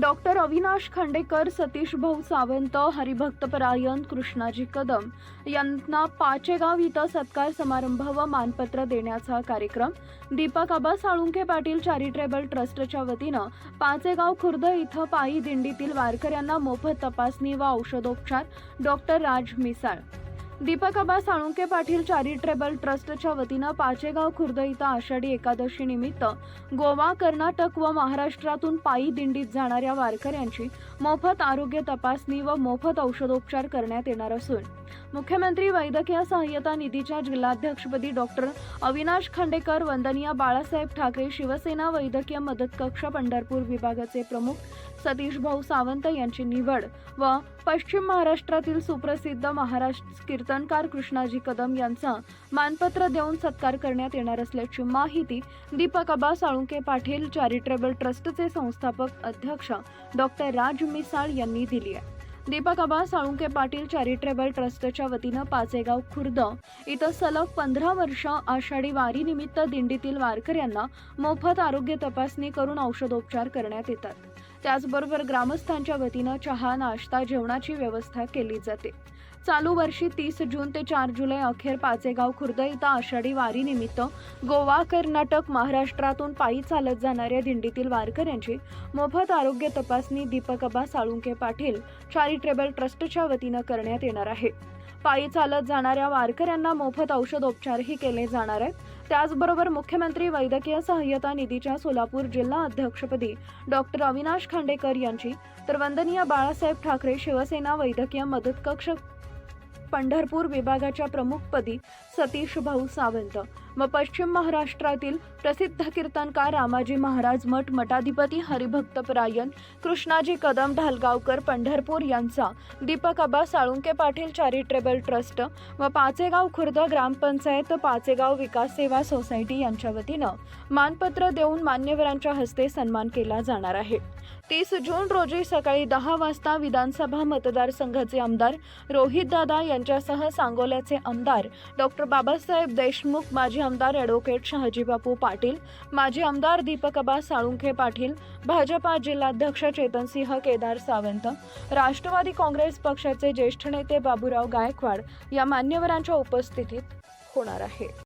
Doctor Avinash Khandekar Satish भाऊ सावंत हरिभक्तपरायण कृष्णाजी कदम यांना पाचेगाव इथं सत्कार समारंभ व मानपत्र देण्याचा कार्यक्रम. दीपक आबा साळुंखे पाटील चॅरिटेबल ट्रस्टच्या वतीनं पाचेगाव खुर्द इथं पायी दिंडीतील वारकऱ्यांना मोफत तपासणी व औषधोपचार. डॉक्टर राज मिसाळ दीपक आबा साळुंके पाटील चॅरिटेबल ट्रस्टच्या वतीनं पाचेगाव खुर्द इथं आषाढी एकादशी निमित्त गोवा कर्नाटक व महाराष्ट्रातून पायी दिंडीत जाणाऱ्या वारकऱ्यांची मोफत आरोग्य तपासणी व मोफत औषधोपचार करण्यात येणार असून मुख्यमंत्री वैद्यकीय सहाय्यता निधीच्या जिल्हाध्यक्षपदी डॉक्टर अविनाश खांडेकर वंदनीय बाळासाहेब ठाकरे शिवसेना वैद्यकीय मदत कक्ष पंढरपूर विभागाचे प्रमुख सतीश भाऊ सावंत यांची निवड व पश्चिम महाराष्ट्रातील सुप्रसिद्ध महाराष्ट्र कीर्तनकार कृष्णाजी कदम यांचा मानपत्र देऊन सत्कार करण्यात येणार असल्याची माहिती दीपक आबा साळुंके पाटील चॅरिटेबल ट्रस्टचे संस्थापक अध्यक्ष डॉक्टर राज मिसाळ यांनी दिली आहे. दीपक आबा साळुंके पाटील चॅरिटेबल ट्रस्टच्या वतीनं पाचेगाव खुर्द इथं सलग पंधरा वर्ष आषाढी वारीनिमित्त दिंडीतील वारकऱ्यांना मोफत आरोग्य तपासणी करून औषधोपचार करण्यात येतात. त्याचबरोबर ग्रामस्थांच्या वतीनं चहा नाश्ता जेवणाची व्यवस्था केली जाते. चालू वर्षी तीस जून ते चार जुलै अखेर पाचेगाव खुर्द इथं आषाढी वारीनिमित्त गोवा कर्नाटक महाराष्ट्रातून पायी चालत जाणाऱ्या दिंडीतील वारकऱ्यांची मोफत आरोग्य तपासणी दीपक अबा साळुंके पाटील चॅरिटेबल ट्रस्टच्या वतीनं करण्यात येणार आहे. पायी चालत जाणाऱ्या वारकऱ्यांना मोफत औषधोपचारही केले जाणार आहेत. त्याचबरोबर मुख्यमंत्री वैद्यकीय सहाय्यता निधीच्या सोलापूर जिल्हा अध्यक्षपदी डॉक्टर अविनाश खांडेकर यांची तर वंदनीय बाळासाहेब ठाकरे शिवसेना वैद्यकीय मदत कक्ष पंढरपूर विभागाच्या प्रमुखपदी सतीश भाऊ सावंत. व पश्चिम महाराष्ट्रातील प्रसिद्ध कीर्तनकार रामाजी महाराज मठ मठाधिपती हरिभक्तपरायण कृष्णाजी कदम ढालगावकर पंढरपूर यांचा दीपक आबा साळुंके पाटील चॅरिटेबल ट्रस्ट व पाचेगाव खुर्द ग्रामपंचायत पाचेगाव विकास सेवा सोसायटी यांच्या वतीनं मानपत्र देऊन मान्यवरांच्या हस्ते सन्मान केला जाणार आहे. तीस जून रोजी सकाळी दहा वाजता विधानसभा मतदारसंघाचे आमदार रोहित दादा यांच्यासह सांगोल्याचे आमदार डॉक्टर बाबासाहेब देशमुख माजी आमदार ॲडव्होकेट शहाजीबापू पाटील माजी आमदार दीपकबा साळुंखे पाटील भाजपा जिल्हाध्यक्ष चेतनसिंह केदार सावंत राष्ट्रवादी काँग्रेस पक्षाचे ज्येष्ठ नेते बाबूराव गायकवाड या मान्यवरांच्या उपस्थितीत होणार आहे.